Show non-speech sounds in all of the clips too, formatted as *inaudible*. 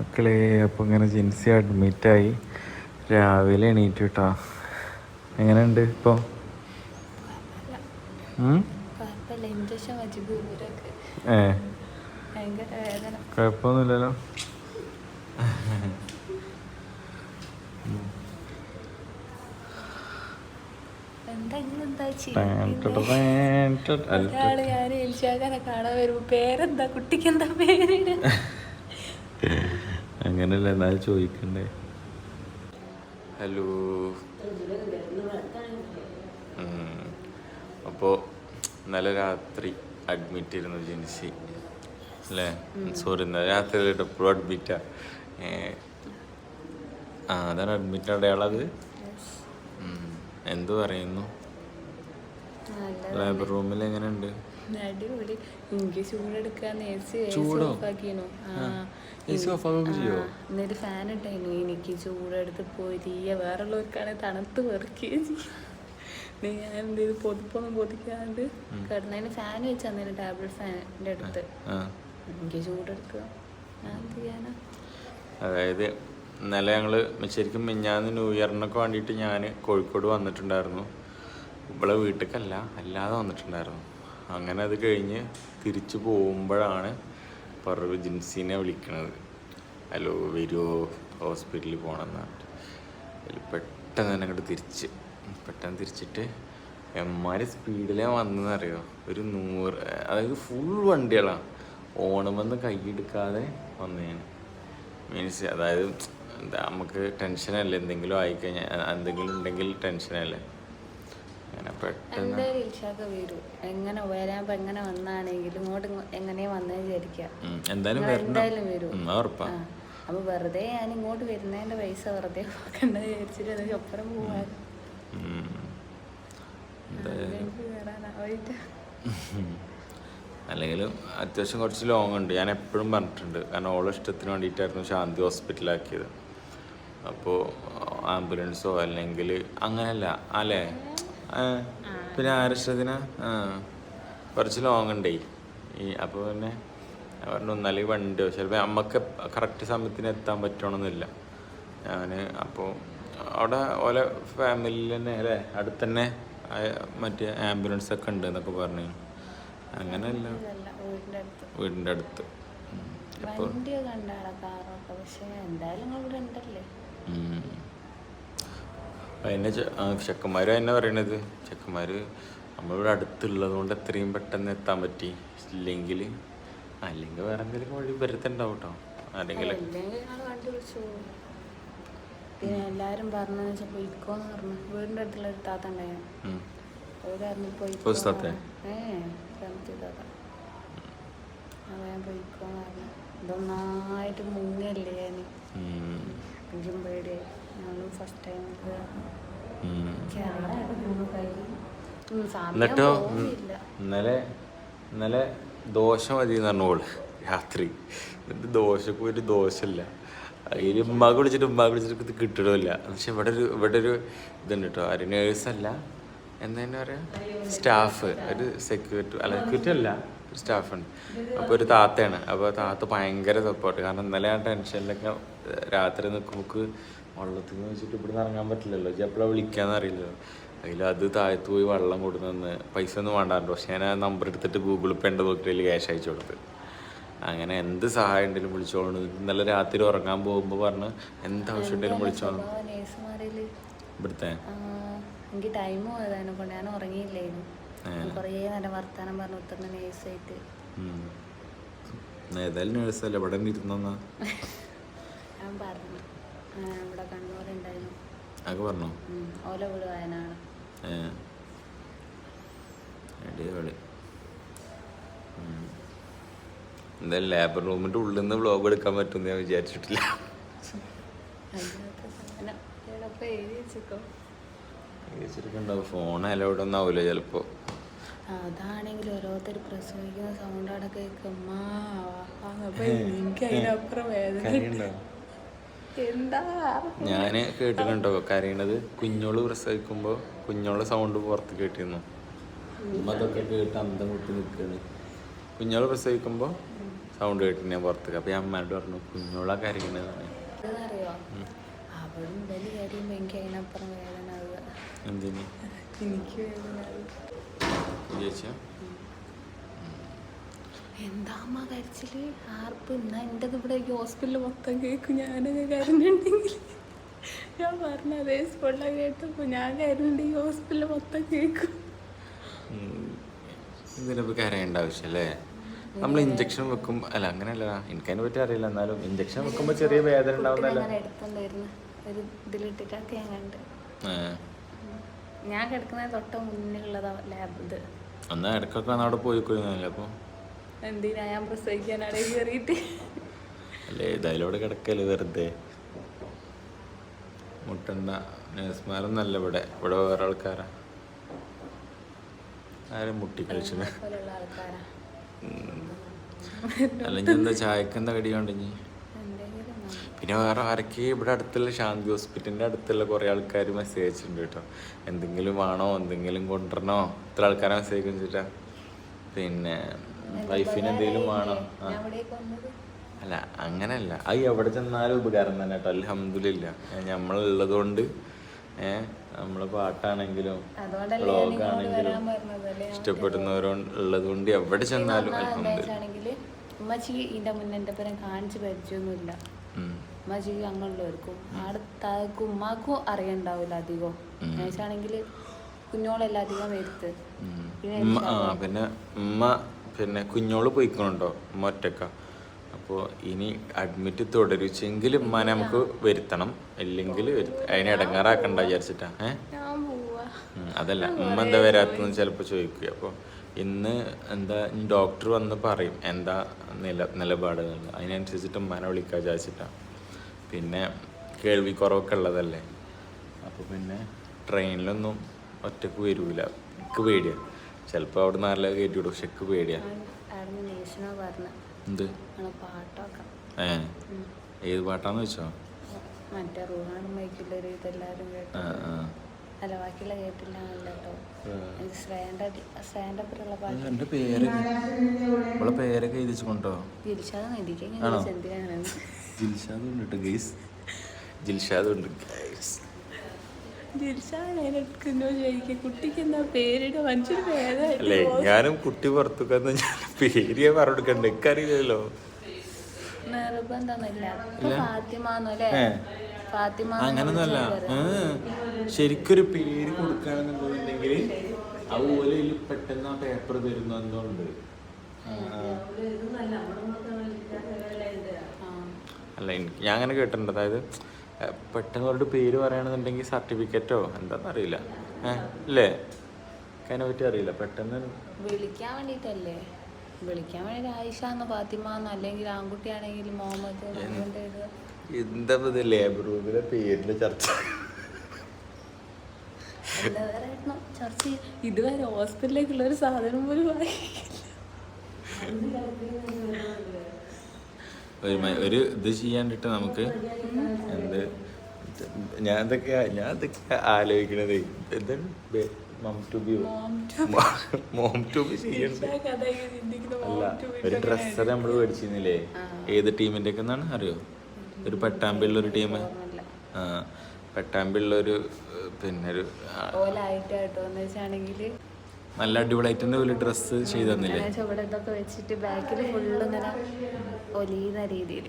മക്കളെ അപ്പോൾ ഇങ്ങനെ ജിൻസി അഡ്മിറ്റായി രാവിലെ എണീറ്റ് കേട്ടോ എങ്ങനെയുണ്ട് ഇപ്പോൾ ഏ. കുഴപ്പമൊന്നുമില്ലല്ലോ കാണാൻ വരുമ്പോ പേരെന്താ? കുട്ടിക്ക് എന്താ പേരിട് *laughs* അങ്ങനെയല്ല എന്നാൽ ചോദിക്കണ്ടേ? ഹലോ അപ്പോൾ ഇന്നലെ രാത്രി അഡ്മിറ്റ് ഇരുന്നു ജിൻസി. അല്ലേ? സോറി ഇന്നലെ രാത്രി എപ്പോഴും അഡ്മിറ്റാ ആ. അതാണ് അഡ്മിറ്റ് അടയാളത്. എന്തു പറയുന്നു? ലേബർ റൂമിൽ എങ്ങനെയുണ്ട്? ചൂടോ? എന്നിട്ട് ഫാൻ ഇട്ടായിരുന്നു എനിക്ക് ചൂടെടുത്ത് പോയി തീയ വേറെ ഉള്ളവർക്കാണെങ്കിൽ തണുത്ത് വെറുക്കുകയും ചെയ്യും. ഞാൻ എന്ത് ചെയ്തു പൊതുപ്പൊന്നും പൊതിക്കാണ്ട് കിടന്നതിന് ഫാൻ വെച്ച് അന്നേരം ടാബ്ലറ്റ് ഫാനിന്റെ അടുത്ത്. എനിക്ക് ചൂടെടുക്കുക ഞാൻ എന്ത് ചെയ്യാനാ? അതായത് ഇന്നലെ ഞങ്ങൾ ശരിക്കും മിഞ്ഞാന്ന് ന്യൂ ഇയറിനൊക്കെ വേണ്ടിയിട്ട് ഞാൻ കോഴിക്കോട് വന്നിട്ടുണ്ടായിരുന്നു. ഇവിടെ വീട്ടിലേക്കല്ല അല്ലാതെ വന്നിട്ടുണ്ടായിരുന്നു. അങ്ങനെ അത് കഴിഞ്ഞ് തിരിച്ചു പോകുമ്പോഴാണ് പറവ് ജിൻസിനെ വിളിക്കണത്. ഹലോ വരുമോ ഹോസ്പിറ്റലിൽ പോകണമെന്ന് പറഞ്ഞിട്ട്. അതിൽ പെട്ടെന്ന് തന്നെ അങ്ങോട്ട് തിരിച്ച്. പെട്ടെന്ന് തിരിച്ചിട്ട് എമ്മാര് സ്പീഡിലേ വന്നതെന്നറിയോ? ഒരു നൂറ് അതായത് ഫുൾ വണ്ടികളാണ് ഓണമെന്ന് കൈയെടുക്കാതെ വന്നേന്. മീൻസ് അതായത് നമുക്ക് ടെൻഷനല്ലേ എന്തെങ്കിലും ആയിക്കഴിഞ്ഞാൽ എന്തെങ്കിലും ഉണ്ടെങ്കിൽ ടെൻഷനല്ലേ എന്തായാലും ഇൽഷാക്ക വരും. എങ്ങനെ വരാൻ എങ്ങനെ വന്നാണെങ്കിലും ഇങ്ങോട്ട് ഇങ്ങോ- എങ്ങനെ വന്നേ വിചാരിക്കാം. എന്തായാലും എന്തായാലും വരും. അപ്പൊ വെറുതെ ഞാൻ ഇങ്ങോട്ട് വരുന്നതിന്റെ പൈസ വെറുതെ പോക്കണ്ട വിചാരിച്ചിട്ട് അത് ഒപ്പരം പോവാൻ അല്ലെങ്കിലും അത്യാവശ്യം കുറച്ച് ലോങ് ഉണ്ട്. ഞാൻ എപ്പോഴും പറഞ്ഞിട്ടുണ്ട്. കാരണം ഓളെ ഇഷ്ടത്തിന് വേണ്ടിയിട്ടായിരുന്നു ശാന്തി ഹോസ്പിറ്റലാക്കിയത് അപ്പോൾ ആംബുലൻസോ അല്ലെങ്കിൽ അങ്ങനെയല്ല. അല്ലേ? പിന്നെ ആരിഷ്ടത്തിന് കുറച്ച് ലോങ് ഉണ്ടേ. ഈ അപ്പോൾ പിന്നെ പറഞ്ഞു ഒന്നാലും വണ്ടി ചിലപ്പോൾ നമുക്ക് കറക്റ്റ് സമയത്തിന് എത്താൻ പറ്റണമെന്നില്ല ഞാൻ അപ്പോൾ അവിടെ ഓലെ ഫാമിലിയിൽ തന്നെ അല്ലേ? അടുത്ത് തന്നെ മറ്റേ ആംബുലൻസ് ഒക്കെ ഉണ്ട് എന്നൊക്കെ പറഞ്ഞു. അങ്ങനെയല്ല. ഇതല്ല വീടിന്റെ അടുത്ത്. വീടിന്റെ അടുത്ത്. അപ്പോൾ വണ്ടിയൊക്കെ കണ്ടാടാ കാറൊക്കെ പക്ഷെ എന്തായാലും നിങ്ങൾ ഇവിടെ ഉണ്ടല്ലേ അതിനെ ചെക്കന്മാരും എന്നെ പറയണത്. ചെക്കന്മാർ നമ്മളിവിടെ അടുത്തുള്ളത് കൊണ്ട് എത്രയും പെട്ടെന്ന് എത്താൻ പറ്റി. ഇല്ലെങ്കിൽ അല്ലെങ്കിൽ വേറെ എന്തെങ്കിലും വഴി വരുത്തുണ്ടാവും കേട്ടോ ആരെങ്കിലും പിന്നെ എല്ലാരും പറഞ്ഞു വെച്ചാൽ ഇക്കോന്ന് പറഞ്ഞു. വീടിന്റെ അടുത്തുള്ള ഒരു താത്ത ഉണ്ടായിരുന്നു താത്ത. അവൻ പൊയ്ക്കോന്ന് പറഞ്ഞു. ഇതൊന്നായിട്ട് മുങ്ങല്ലേ ഞാൻ. പേടിയായി. ഫസ്റ്റ് ടൈം എന്നിട്ടോ ഇന്നലെ ഇന്നലെ ദോശ മതി എന്ന് പറഞ്ഞോൾ രാത്രി. എന്നിട്ട് ദോശക്ക് ഒരു ദോശയില്ല. അതിൽ ഉമ്മാക്ക് വിളിച്ചിട്ട് ഉമ്മാക്ക് വിളിച്ചിട്ട് ഇത് കിട്ടണമില്ല. പക്ഷെ ഇവിടെ ഒരു ഇവിടെ ഒരു ഇതുണ്ട് കേട്ടോ ആര് നേഴ്സല്ല എന്താ പറയാ? സ്റ്റാഫ്. ഒരു സെക്യൂരിറ്റി അല്ല സെക്യൂരിറ്റി അല്ല. ഒരു സ്റ്റാഫ് ഉണ്ട്. അപ്പോൾ ഒരു താത്തയാണ്. അപ്പോൾ താത്ത ഭയങ്കര സപ്പോർട്ട് കാരണം ഇന്നലെ ആ ടെൻഷനിലൊക്കെ രാത്രി നിൽക്കുമ്പോൾ വെള്ളത്തിൽ നിന്ന് വെച്ചിട്ട് ഇവിടെ നിന്ന് ഇറങ്ങാൻ പറ്റില്ലല്ലോ. എപ്പോഴാണ് വിളിക്കാന്ന് അറിയില്ലല്ലോ. അതിൽ അത് താഴത്ത് പോയി വെള്ളം കൊടുന്നെന്ന് പൈസ ഒന്നും വേണ്ടാണ്ട്. പക്ഷെ ഞാൻ ആ നമ്പർ എടുത്തിട്ട് ഗൂഗിൾ പേ ഉണ്ട് നോക്കിയിട്ട് ക്യാഷ് അയച്ചു കൊടുത്ത്. അങ്ങനെ എന്ത് സഹായം ഉണ്ടെങ്കിലും വിളിച്ചോളൂ. ഇന്നലെ രാത്രി ഉറങ്ങാൻ പോകുമ്പോൾ പറഞ്ഞ് എന്ത് ആവശ്യം ഉണ്ടെങ്കിലും വിളിച്ചോളൂ. ഇവിടുത്തെ? എനിക്ക് ടൈം പോയതിനെ കൊണ്ട് ഞാൻ ഉറങ്ങിയില്ലായിരുന്നു കുറേ നേരം വർത്താനം പറഞ്ഞു. ഉത്തർന്ന നേഴ്സായിട്ട്. ഏതായാലും നേഴ്സല്ലേ? ഇവിടെ ഇരുന്നാ ഞാൻ പറഞ്ഞു. ഇവിടെ കണ്ണൂരുണ്ടായിരുന്നു. അതൊക്കെ പറഞ്ഞോ? ഉം, ഓല വീട് വയനാട്. ഏ. അടിപൊളി. ഉം. എന്തായാലും ലേബർ റൂമിന്റെ ഉള്ളിൽ നിന്ന് വ്ളോഗ് എടുക്കാൻ പറ്റുമെന്ന് ഞാൻ വിചാരിച്ചിട്ടില്ല. ഫോൺ അലൗഡ് ഒന്നും ആവില്ല അതാണെങ്കിൽ ഓരോരുത്തർ പ്രസവിക്കുന്ന സൗണ്ട് അവിടെ അപ്പൊ എനിക്ക് അതിനപ്പുറം വേദന ഞാൻ കേട്ടിട്ടുണ്ടോ കരയണത്? കുഞ്ഞോൾ പ്രസവിക്കുമ്പോ കുഞ്ഞോളെ സൗണ്ട് പുറത്ത് കേട്ടിരുന്നു. അതൊക്കെ കേട്ട് അന്തം വിട്ട് നിൽക്കുകയാണ് കുഞ്ഞോൾ പ്രസവിക്കുമ്പോ സൗണ്ട് കേട്ടിന് ഞാൻ പുറത്തേക്ക്. അപ്പൊ ഞാൻ അമ്മയോട് പറഞ്ഞു കുഞ്ഞോളാ കരയണത് എന്തിനാ? അവിടെ വലിയ കരയുമ്പോൾ എനിക്ക് അതിനപ്പുറം വേദന ആവുക എന്തിന് എനിക്ക് വേദന ആവുക ചേച്ചിയാ എന്താ അമ്മ കരച്ചിൽ? ആർപ്പ് എന്നാ എന്റെ ഇവിടെ ഈ ഹോസ്പിറ്റലിൽ മൊത്തം കേൾക്കും ഞാനൊക്കെ കരഞ്ഞിട്ടുണ്ടെങ്കിൽ ഞാൻ പറഞ്ഞ അതേ സ്പോട്ടിലാണ് കേട്ടപ്പോൾ ഞാൻ കരഞ്ഞിട്ടുണ്ടെങ്കിൽ ഹോസ്പിറ്റലിൽ മൊത്തം കേൾക്കും ഇതിനിപ്പോൾ കരയേണ്ട ആവശ്യമല്ലേ നമ്മൾ ഇഞ്ചക്ഷൻ വെക്കും. അല്ല അങ്ങനെയല്ല. എനിക്കതിനെ പറ്റി അറിയില്ല. എന്നാലും ഇഞ്ചക്ഷൻ വെക്കുമ്പോൾ ചെറിയ വേദന ഞാൻ കിടക്കുന്ന തൊട്ട മുന്നിലുള്ളതാ ലാബ് ഇത്. അന്ന് ഇടക്കൊക്കെ അവിടെ പോയി കഴിഞ്ഞാലേ അപ്പോൾ എന്തിനാ ഞാൻ പ്രസവിക്കാനാടെ കയറിയിട്ട്? അല്ലേ അവിടെ കിടക്കല്ലേ വെറുതെ? മുട്ടണ്ട നേഴ്സുമാരൊന്നല്ല ഇവിടെ. ഇവിടെ വേറെ ആൾക്കാരാ. ആരും മുട്ടി ആൾക്കാരാ. അല്ലെങ്കിൽ എന്താ ചായക്ക് എന്താ കടി കണ്ടിഞ്ഞി പിന്നെ വേറെ ആരൊക്കെ ഇവിടെ അടുത്തുള്ള ശാന്തി ഹോസ്പിറ്റലിന്റെ അടുത്തുള്ള കുറേ ആൾക്കാർ മെസ്സേജ് അയച്ചിട്ടുണ്ട് കേട്ടോ. എന്തെങ്കിലും വേണോ എന്തെങ്കിലും കൊണ്ടുവരണോ? ഇത്ര ആൾക്കാരെ മെസ്സേജ് വെച്ചിട്ടാ പിന്നെ വൈഫിന് എന്തെങ്കിലും വേണം അല്ല അങ്ങനല്ല. അത് എവിടെ ചെന്നാലും ഉപകാരം തന്നെ കേട്ടോ. അലഹമില്ല നമ്മളുള്ളത് കൊണ്ട് ഏഹ് നമ്മളെ പാട്ടാണെങ്കിലും അതുകൊണ്ടല്ലേ ഞാൻ വ്ളോഗ് നിങ്ങളോട് ആണെങ്കിലും വരാൻ ഇഷ്ടപ്പെടുന്നവരോ ഉള്ളത് കൊണ്ട് എവിടെ ചെന്നാലും അലഹമില്ല ഉമ്മച്ചി ഇതിന്റെ മുന്നേ പേരെ കാണിച്ച് പരിചയമൊന്നുമില്ല ഉമ്മച്ചിക്ക് അങ്ങനെയുള്ളവർക്കും അടുത്താക്കും താക്കും ഉമ്മാക്കും അറിയണ്ടാവില്ല അധികം. എന്നുവെച്ചാണെങ്കിൽ കുഞ്ഞോളെല്ലാം അധികം വരുത്ത്. പിന്നെ ഉമ്മ പിന്നെ കുഞ്ഞോൾ പോയിക്കണുണ്ടോ? മറ്റൊക്കെ അപ്പോൾ ഇനി അഡ്മിറ്റ് തുടരുച്ചെങ്കിൽ ഉമ്മാനെ നമുക്ക് വരുത്തണം. ഇല്ലെങ്കിൽ വരുത്ത അതിനെ ഇടങ്ങാറാക്കണ്ട വിചാരിച്ചിട്ടാ. ഏഹ് പോവാ. അതല്ല. ഉമ്മ എന്താ വരാത്തെന്ന് ചിലപ്പോൾ ചോദിക്കുക അപ്പോൾ ഇന്ന് എന്താ ഡോക്ടർ വന്ന് പറയും എന്താ നില നിലപാട് അതിനനുസരിച്ചിട്ട് ഉമ്മാനെ വിളിക്കാൻ വിചാരിച്ചിട്ടാണ് പിന്നെ കേൾവി കുറവൊക്കെ ഉള്ളതല്ലേ? അപ്പോൾ പിന്നെ ട്രെയിനിലൊന്നും ഒറ്റയ്ക്ക് വരൂല. എനിക്ക് പേടിയാണ് ചിലപ്പോൾ അവിടെ നല്ല കയറ്റി വിടും പക്ഷെ എനിക്ക് എന്ത്? ഏ? ഏത് പാട്ടാന്ന് വെച്ചോ മറ്റേ കേട്ടു. അല്ല ബാക്കിയുള്ള കേട്ടില്ല കേട്ടോ. പാട്ട്. എന്റെ പേരൊക്കെ എഴുതിച്ചു കൊണ്ടോ? എന്തിനാണ് ജിൽഷാദ് ഉണ്ട് ഗൈസ്. ജിൽഷാദ് ഉണ്ട് ഗൈസ് തിരിച്ചാതെ എടുക്കുന്നോ ചോദിക്കുക കുട്ടിക്ക് എന്താ പേരിട മനുഷ്യന് അല്ലേ ഞാനും കുട്ടി പുറത്തുക്കുന്ന ഞാൻ പേര് പറഞ്ഞെടുക്കണ്ട എനിക്കറിയില്ലല്ലോ. അങ്ങനൊന്നല്ല ശരിക്കൊരു പേര് കൊടുക്കുകയാണെന്നുണ്ടെങ്കിൽ അതുപോലെ പെട്ടെന്ന് ആ പേപ്പർ തരുന്നു എന്തുകൊണ്ട് അല്ല ഞാൻ അങ്ങനെ കേട്ടിട്ടുണ്ട്. അതായത് പെട്ടെന്ന് അവരുടെ പേര് പറയുകയാണെന്നുണ്ടെങ്കിൽ സർട്ടിഫിക്കറ്റോ എന്താണെന്നറിയില്ല ഏഹ് അല്ലേ? അതിനെ പറ്റി അറിയില്ല. പെട്ടെന്ന് വിളിക്കാൻ വേണ്ടിട്ടല്ലേ? വിളിക്കാൻ വേണ്ടി ആയിഷ എന്നോ ഫാത്തിമ എന്നോ അല്ലെങ്കിൽ ആൺകുട്ടിയാണെങ്കിൽ മുഹമ്മദ് അങ്ങനത്തെ ഇത് എന്താ ഇത്? ലേബർ റൂമിലെ പേരിന്റെ ചർച്ച. ചർച്ച ഇതുവരെ ഹോസ്പിറ്റലിലേക്കുള്ള ഒരു സാധനം പോലും ഒരു ഒരു ഇത് ചെയ്യാണ്ടിട്ട് നമുക്ക് എന്ത് ഞാൻ ഇതൊക്കെ ഞാൻ ഇതൊക്കെ ആലോചിക്കണത്. എന്താണ് mum to be mom to be ചെയ്യണ്ട? അല്ല ഒരു ഡ്രസ്സർ നമ്മൾ മേടിച്ചിരുന്നില്ലേ ഏത് ടീമിന്റെ ഒക്കെ എന്നാണ്? അറിയോ? ഒരു പട്ടാമ്പിയുള്ള ഒരു ടീം പട്ടാമ്പിയുള്ള ഒരു പിന്നെ ഒരു നല്ല അടിപൊളിയായിട്ട് തന്നെ ഒരു ഡ്രസ്സ് ചെയ്ത് തന്നില്ലേ? ഇതൊക്കെ വെച്ചിട്ട് ബാക്കിൽ ഫുള്ള് ഇങ്ങനെ ഒലിയുന്ന രീതിയിൽ.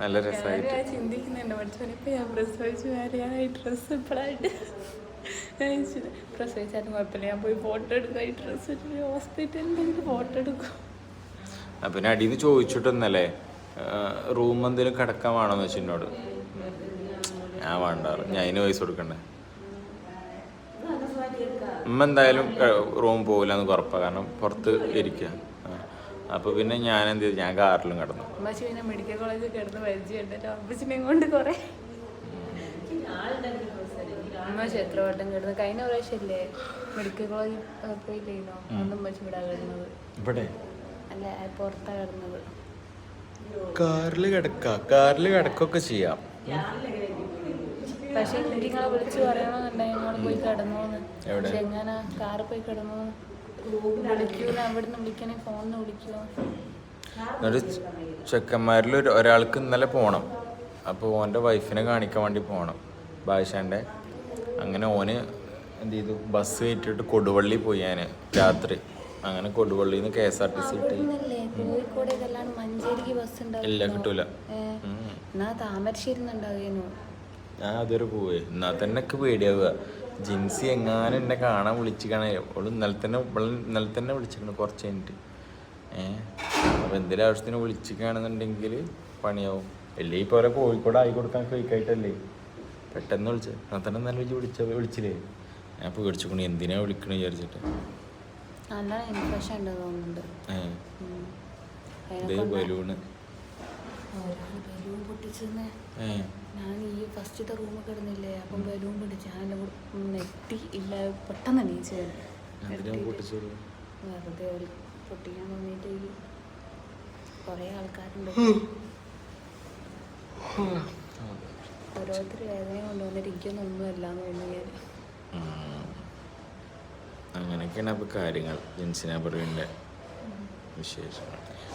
നല്ല രസമായിട്ട് ചിന്തിക്കുന്നുണ്ട്. പഠിച്ചോനെ ഇപ്പൊ ഞാൻ പ്രസവിച്ചു വേറെ ഈ ഡ്രസ്സ് ഇപ്പോഴായിട്ട് പ്രസവിച്ചാലും കുഴപ്പമില്ല. ഞാൻ പോയി ഫോട്ടോ എടുക്കും. ഈ ഡ്രസ്സ് ഇട്ടിട്ട് ഹോസ്പിറ്റലിൽ ഫോട്ടോ എടുക്കും. ആ, പിന്നെ അടിയിൽ നിന്ന് ചോദിച്ചിട്ടൊന്നല്ലേ റൂം എന്തെങ്കിലും കിടക്കാൻ വേണമെന്ന് വെച്ചിട്ടോട് ഞാൻ വേണ്ടാറ് ഞാൻ അതിന് പൈസ കൊടുക്കണ്ടേ? ഉമ്മ എന്തായാലും റൂം പോകില്ല എന്ന് ഉറപ്പാണ് കാരണം പുറത്ത് ഇരിക്കുക അപ്പൊ പിന്നെ ഞാൻ എന്ത് ചെയ്തു? ഞാൻ കാറിലും കിടന്നു. അമ്മച്ചി പിന്നെ മെഡിക്കൽ കോളേജിൽ കിടന്ന് പരിചയമുണ്ടല്ലോ അമ്മച്ചിനെ കൊണ്ട് കുറേ. അമ്മച്ചി എത്ര വട്ടം കിടന്ന്? കഴിഞ്ഞ പ്രാവശ്യമല്ലേ മെഡിക്കൽ കോളേജിൽ പോയില്ലേനോ അന്ന് അമ്മച്ചി ഇവിടെ കിടന്നത്. ഇവിടെ? അല്ല പുറത്താണ് കിടന്നത്. കാറിൽ കിടക്ക. കാറിൽ കിടക്കൊക്കെ ചെയ്യാം. പക്ഷെ നിങ്ങളെ വിളിച്ച് പറയണമെന്നുണ്ടെങ്കിൽ നിങ്ങൾ പോയി കിടന്നോന്ന്? പക്ഷെ എങ്ങനെ? കാറ് പോയി കിടന്നു വിളിക്കൂല അവിടുന്ന് വിളിക്കണേ ഫോണിന് വിളിക്കുമോ എന്നിട്ട് ചെക്കന്മാരിൽ ഒരു ഒരാൾക്ക് ഇന്നലെ പോണം. അപ്പോൾ ഓന്റെ വൈഫിനെ കാണിക്കാൻ വേണ്ടി പോകണം ബാദുഷാന്റെ അങ്ങനെ ഓന് എന്ത് ചെയ്തു? ബസ് കയറ്റിട്ട് കൊടുവള്ളി പോയി ഞാൻ രാത്രി. അങ്ങനെ കൊടുവള്ളിയിൽ നിന്ന് K S R T C കിട്ടി. ഇല്ല കിട്ടൂല. താമരശ്ശേരി ഉണ്ടാവുകയോ ഞാൻ അതൊരു പോവേ. എന്നാൽ തന്നെ ഒക്കെ പേടിയാവുക. ജിൻസി എങ്ങാനും എന്നെ കാണാൻ വിളിച്ചിക്കണേ അവൾ ഇന്നലെ തന്നെ ഇവൾ ഇന്നലെ തന്നെ വിളിച്ചിരിക്കണം കുറച്ച് കഴിഞ്ഞിട്ട്. ഏഹ് അപ്പോൾ എന്തെങ്കിലും ആവശ്യത്തിന് വിളിച്ചിക്കാണെന്നുണ്ടെങ്കിൽ പണിയാവും. അല്ലേ ഇപ്പൊ അവരെ കോഴിക്കോട് ആയി കൊടുക്കാൻ ഫേക്കായിട്ടല്ലേ പെട്ടെന്ന് വിളിച്ചത് എന്നാൽ തന്നെ നല്ല വിളിച്ച് വിളിച്ച വിളിച്ചില്ലേ? ഞാൻ പേടിച്ചുകൊണ്ട് എന്തിനാ വിളിക്കണ വിചാരിച്ചിട്ട്. നല്ല ഇൻഫെക്ഷൻ ഉണ്ട് തോന്നുന്നുണ്ട്. ഏഹ് ബലൂണ്. ബലൂൺ പൊട്ടിച്ചെന്ന്. ഏഹ് ഞാൻ ഈ ഫസ്റ്റത്തെ റൂമിൽ കിടന്നില്ലേ അപ്പം ബലൂൺ പിടിച്ച് ഞാൻ നെറ്റി ഇല്ല പെട്ടെന്ന് എണീച്ച് വെറുതെ ഒരു പൊട്ടിക്കാൻ തോന്നിയിട്ട് കുറേ ആൾക്കാരുണ്ട്. ഓരോരുത്തർ വേദന കൊണ്ടുവന്നിട്ട് എനിക്കൊന്നും അല്ലാന്ന് തോന്നിയത് അങ്ങനെയൊക്കെയാണ് അപ്പോൾ കാര്യങ്ങൾ ജിൻസിനെ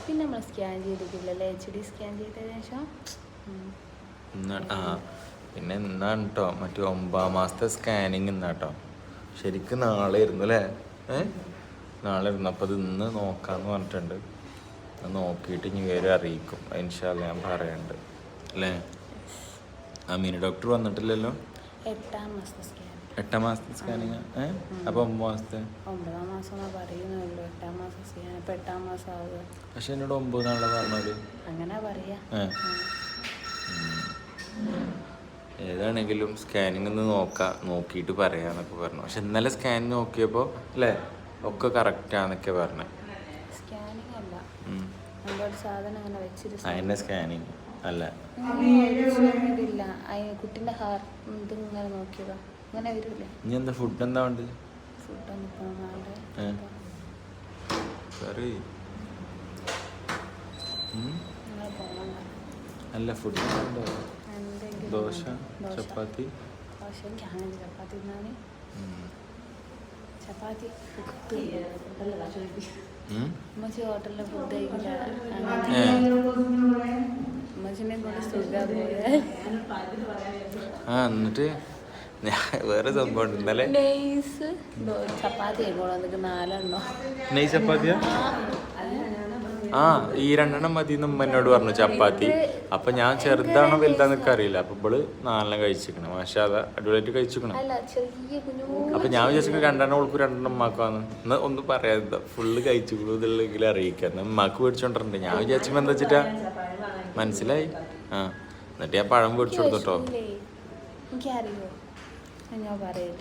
പിന്നെ നമ്മൾ സ്കാൻ ചെയ്തിട്ടില്ലല്ലേ? എച്ച് ഡി സ്കാൻ ചെയ്തതിനു ശേഷം? ആ പിന്നെ ഇന്നാണ് കേട്ടോ മറ്റേ ഒമ്പതാം മാസത്തെ സ്കാനിങ് ഇന്നാട്ടോ ശരിക്കും നാളെ ഇരുന്നു അല്ലേ ഏ? നാളെ ഇരുന്നു. അപ്പോൾ അത് ഇന്ന് നോക്കാന്ന് പറഞ്ഞിട്ടുണ്ട്. അത് നോക്കിയിട്ട് ഇനി വേറെ അറിയിക്കും. ഇൻഷാല്ല ഞാൻ പറയണ്ട്. അല്ലേ ആ മിനി ഡോക്ടർ വന്നിട്ടില്ലല്ലോ? എട്ടാം മാസത്തെ സ്കാൻ എട്ടാം മാസത്തെ സ്കാനിങ് ഏഹ് അപ്പൊ ഒമ്പത് മാസത്തെ? ഒമ്പതാം മാസം എന്നാ പറയുന്നുള്ളൂ എട്ടാം മാസം സ്കാൻ ഇപ്പം എട്ടാം മാസം ആവുക. പക്ഷെ എന്നോട് ഒമ്പത് നാളെ പറഞ്ഞത്. അങ്ങനെ പറയാ. ഏതാണെങ്കിലും സ്കാനിങ് ഒന്ന് നോക്കാം നോക്കിയിട്ട് പറയാന്നൊക്കെ പറഞ്ഞു. പക്ഷെ ഇന്നലെ സ്കാൻ നോക്കിയപ്പോ അല്ലേ? ഒക്കെ കറക്റ്റാന്നൊക്കെ പറഞ്ഞു. സ്കാനിങ് അല്ല. നമ്മളൊരു സാധനം അങ്ങനെ വെച്ചിട്ട് അതിന്റെ സ്കാനിങ് അല്ല. ഇല്ല. അതിന് കുട്ടിന്റെ ഹാർട്ട് ഇത് ഇങ്ങനെ നോക്കിയതാ. അങ്ങനെ വരില്ലേ? ഇനി എന്താ ഫുഡ് എന്താ വേണ്ടത്? ഏ? കറി അല്ല ഫുഡ് ദോശ. ചപ്പാത്തി. ദോശ എനിക്ക് അങ്ങനെ ചപ്പാത്തി തിന്നാൻ ഉം. ചപ്പാത്തി ഫുഡ് ഉം? ഉമ്മച്ചി ഹോട്ടലിലെ ഫുഡ് കഴിക്കില്ല. ഏ. അങ്ങനെ. ഉമ്മച്ചിനെ കൊണ്ട് സുഖം ആ എന്നിട്ട് വേറെ സംഭവം ഇന്നലെ നെയ്സ് ചപ്പാത്തി ആയിക്കോളൂ എന്നിട്ട് നാലെണ്ണോ. നെയ് ചപ്പാത്തിയാ ആ ഈ രണ്ടെണ്ണം മതി എന്ന് എന്നോട് പറഞ്ഞു ചപ്പാത്തി. അപ്പൊ ഞാൻ ചെറുതാണോ വലുതാന്നൊക്കെ അറിയില്ല. അപ്പൊ ഇവൾ നാലെണ്ണം കഴിച്ചിരിക്കണം. പക്ഷെ അത് അടിപൊളിയായിട്ട് കഴിച്ചിരിക്കണം. അപ്പൊ ഞാൻ വിചാരിച്ചു രണ്ടെണ്ണം ഉൾക്കും രണ്ടെണ്ണം ഉമ്മാക്കാന്ന്. എന്നാ ഒന്നും പറയാതെ ഫുള്ള് കഴിച്ചുള്ളൂ എന്നുള്ളെങ്കിൽ അറിയിക്കാം. എന്നാ ഉമ്മാക്ക് മേടിച്ചോണ്ടിട്ടുണ്ട് ഞാൻ വിചാരിച്ചപ്പോ എന്താ വെച്ചിട്ടാ? മനസ്സിലായി? ആ എന്നിട്ട് ഞാൻ പഴം മേടിച്ചു കൊടുത്തോട്ടോ എനിക്കറിയോ? ഞാൻ പറയാ?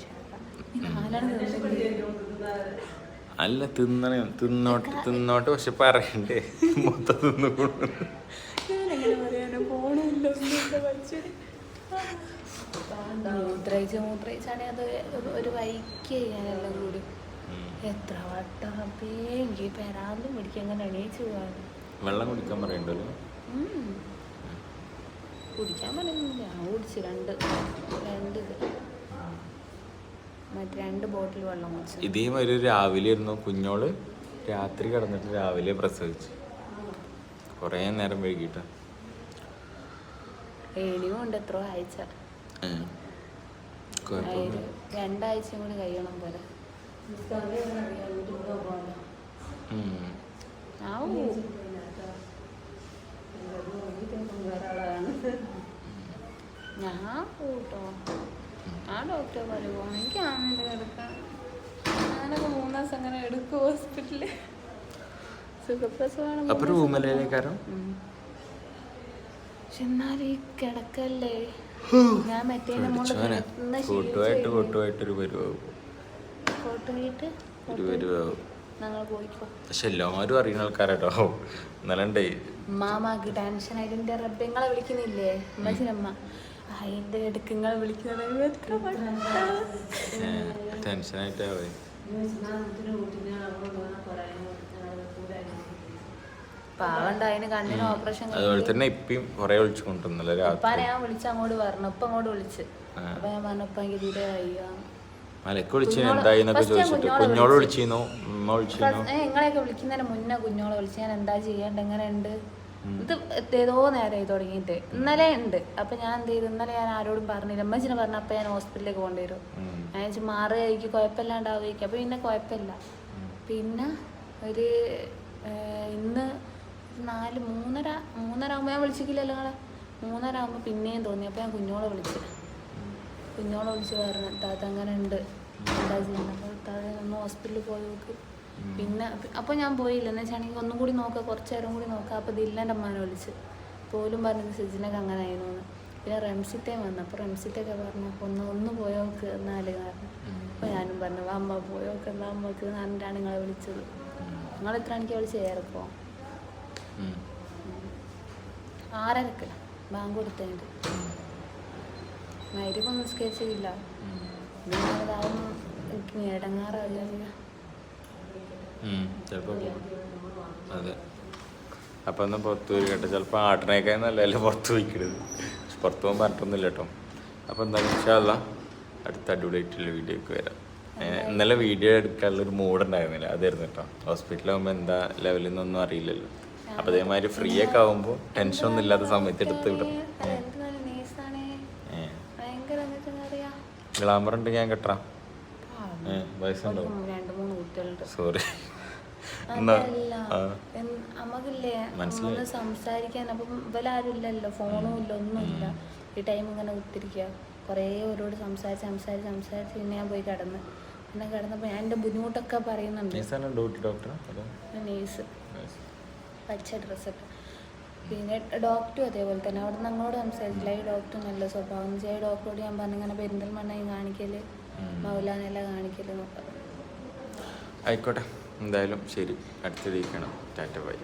അല്ല തിന്നണേ. തിന്നോട്ട് തിന്നോട്ട് പക്ഷെ പറയണ്ടേ. മൊത്തം തിന്നു. മൂത്രയിച്ച് അത് ഒരു- വൈക്ക് ചെയ്യാനെല്ലാം കൂടി. എത്ര വട്ടം? പിടിക്കാൻ വെള്ളം കുടിക്കാൻ പറയണ്ടല്ലോ? കുടിക്കാൻ പറയുന്നില്ല ഞാൻ കുടിച്ച് രണ്ട് രണ്ട് ഇത്. മറ്റേ രണ്ട് ബോട്ടിൽ വെള്ളം കുടിച്ചു ഇതേമാതിരി ഒരു രാവിലെ ഇരുന്നു. കുഞ്ഞോൾ രാത്രി കിടന്നിട്ട് രാവിലെ പ്രസവിച്ചു. കുറേ നേരം വൈകിട്ട്. ഏണിയും ഉണ്ട്. ആഴ്ച. കൂടി കഴിയണം പോലെ. ആവൂ. ഞാൻ പോട്ടോ ആ ഡോക്ടർ പറയുമോ എനിക്ക് കിടക്കാം. ഞാനൊക്കെ മൂന്ന് ദിവസം അങ്ങനെ എടുക്കും ഹോസ്പിറ്റലിൽ സുഖപ്രസവമാണ്. പക്ഷെ എന്നാലും ഈ കിടക്കല്ലേ? ഞാൻ മറ്റേ പക്ഷെ എല്ലാവരും അറിയുന്ന ആൾക്കാരാട്ടോ. ഇന്നലെ മാമാക്ക് ടെൻഷൻ ആയിട്ട് വിളിക്കുന്നില്ലേ? അതിന്റെ ഇടയ്ക്ക് വിളിക്കുന്നത് അതുപോലെ തന്നെ ഇപ്പം കൊറേ വിളിച്ചു കൊണ്ടിരുന്നല്ലോ രാത്രി. ഞാൻ വിളിച്ച് അങ്ങോട്ട് പറഞ്ഞു. അങ്ങോട്ട് വിളിച്ച്. ആ. അപ്പൊ ഞാൻ പറഞ്ഞു ഉപ്പ എനിക്ക് തീരെ വയ്യ. മലക്ക് വിളിച്ചു കുഞ്ഞോളെ- എന്തായി എന്നൊക്കെ first ഞാൻ ചോദിച്ചിട്ട് കുഞ്ഞോളെ കുഞ്ഞോൾ വിളിച്ചു. വിളിച്ചിരുന്നു ഉമ്മ വിളിച്ചിരുന്നു. നിങ്ങളെയൊക്കെ വിളിക്കുന്നതിന് മുന്നേ കുഞ്ഞോളെ വിളിച്ച്. ഞാൻ എന്താ ചെയ്യണ്ട എങ്ങനെ ഉണ്ട് ഇത് ഏതോ നേരമായി തുടങ്ങിയിട്ട്. ഇന്നലെ ഉണ്ട്. അപ്പൊ ഞാൻ എന്ത് ചെയ്തു? ഇന്നലെ ഞാൻ ആരോടും പറഞ്ഞില്ല. അമ്മച്ചിനെ പറഞ്ഞ അപ്പൊ ഞാൻ ഹോസ്പിറ്റലിലേക്ക് പോകേണ്ടി വരും ഞാൻ വെച്ച് മാറുകയായിരിക്കും കുഴപ്പമില്ലാണ്ടാവുകയായിരിക്കും. അപ്പൊ പിന്നെ കുഴപ്പമില്ല. പിന്നെ ഒരു ഇന്ന് നാല് മൂന്നര മൂന്നര ആകുമ്പോൾ ഞാൻ വിളിച്ചിട്ടില്ലല്ലോ നിങ്ങളെ മൂന്നര ആകുമ്പോൾ പിന്നെയും തോന്നി. അപ്പോൾ ഞാൻ കുഞ്ഞോളെ വിളിച്ചു. കുഞ്ഞോളെ വിളിച്ച് പറഞ്ഞു താത്ത അങ്ങനെ ഉണ്ട്? എന്താ ചെയ്യുന്നത്? താത്ത ഒന്ന് ഹോസ്പിറ്റലിൽ പോയി നോക്ക്. പിന്നെ അപ്പോൾ ഞാൻ പോയില്ല. എന്ന് വെച്ചാണെങ്കിൽ ഒന്നും കൂടി നോക്കാം കുറച്ച് നേരം കൂടി നോക്കാം. അപ്പോൾ ദില്ലന്റെ അമ്മാനെ വിളിച്ച്. പോലും പറഞ്ഞത് സിജിനൊക്കെ അങ്ങനെ ആയിരുന്നു എന്ന്. പിന്നെ റംസിത്തേം വന്നു. അപ്പോൾ റംസിത്തൊക്കെ പറഞ്ഞു അപ്പോൾ ഒന്ന് ഒന്ന് പോയോക്ക് എന്നാൽ പറഞ്ഞു. അപ്പോൾ ഞാനും പറഞ്ഞു "വാ അമ്മ പോയോക്ക് എന്നാ അമ്മയ്ക്ക് പറഞ്ഞിട്ടാണ് നിങ്ങളെ വിളിച്ചത്. നിങ്ങൾ എത്ര മണിക്ക് വിളിച്ച്? ചേർക്കോ. ആറരക്ക് ബാങ്ക് കൊടുത്തതിന്റെ മൈരിപ്പൊന്നും നിസ്കരിച്ചില്ല ഉം. നിങ്ങളതാവുമ്പോൾ എനിക്ക് ഇടങ്ങാറാവില്ല ഉം. ചിലപ്പോ പോകും. അതെ അപ്പൊ ഒന്ന് പുറത്ത് പോയി കേട്ടോ. ചിലപ്പോ ആട്ടനേക്കാൾ നല്ലതല്ലേ പുറത്ത് പോയിക്കരുത് പുറത്ത് പോകാൻ പറഞ്ഞിട്ടൊന്നുമില്ല കേട്ടോ. അപ്പൊ എന്തായാലും ഇൻഷാല്ല അടുത്ത അടിപൊളിയായിട്ടുള്ള വീഡിയോക്ക് വരാം. ഇന്നലെ വീഡിയോ എടുക്കാനുള്ള ഒരു മൂഡ് ഉണ്ടായിരുന്നില്ല. അതായിരുന്നു കേട്ടോ. ഹോസ്പിറ്റലാകുമ്പോൾ എന്താ ലെവലിൽ നിന്നൊന്നും അറിയില്ലല്ലോ. അപ്പൊ അതേമാതിരി ഫ്രീ ഒക്കെ ആകുമ്പോൾ ടെൻഷൻ ഒന്നും ഇല്ലാത്ത സമയത്ത് എടുത്ത് വിടും ഗ്ലാമർ ഉണ്ട് ഞാൻ കെട്ടാം. ഏ വയസ്സുണ്ടോ രണ്ട് മൂന്ന് കുട്ടികളുണ്ട്. സോറി എൻ- നമുക്കില്ലേ. ഒന്ന് സംസാരിക്കാൻ. അപ്പം ഇവലാരും ഇല്ലല്ലോ ഫോണും ഇല്ല ഒന്നുമില്ല. ഈ ടൈം ഇങ്ങനെ കുത്തിരിക്കുക കുറേ ഓരോട് സംസാരിച്ച് സംസാരിച്ച് സംസാരിച്ച് പിന്നെ ഞാൻ പോയി കിടന്ന്. പിന്നെ കിടന്നപ്പോൾ ഞാൻ എന്റെ ബുദ്ധിമുട്ടൊക്കെ പറയുന്നുണ്ട്. നേഴ്സ് പച്ച ഡ്രസ്സൊക്കെ. പിന്നെ ഡോക്ടറും അതേപോലെ തന്നെ. അവിടെ നിന്ന് ഞങ്ങളോട് സംസാരിച്ചില്ല. ഈ ഡോക്ടർ നല്ല സ്വഭാവം. ചെയ്യാൻ ഡോക്ടറോട് ഞാൻ പറഞ്ഞു ഇങ്ങനെ പെരിന്തൽമണ്ണയും കാണിക്കൽ മൗലാനെല്ലാം കാണിക്കൽ എന്നൊക്കെ. ആയിക്കോട്ടെ. എന്തായാലും ശരി. അടുത്ത വീക്കാണ് ടാറ്റ ബൈ.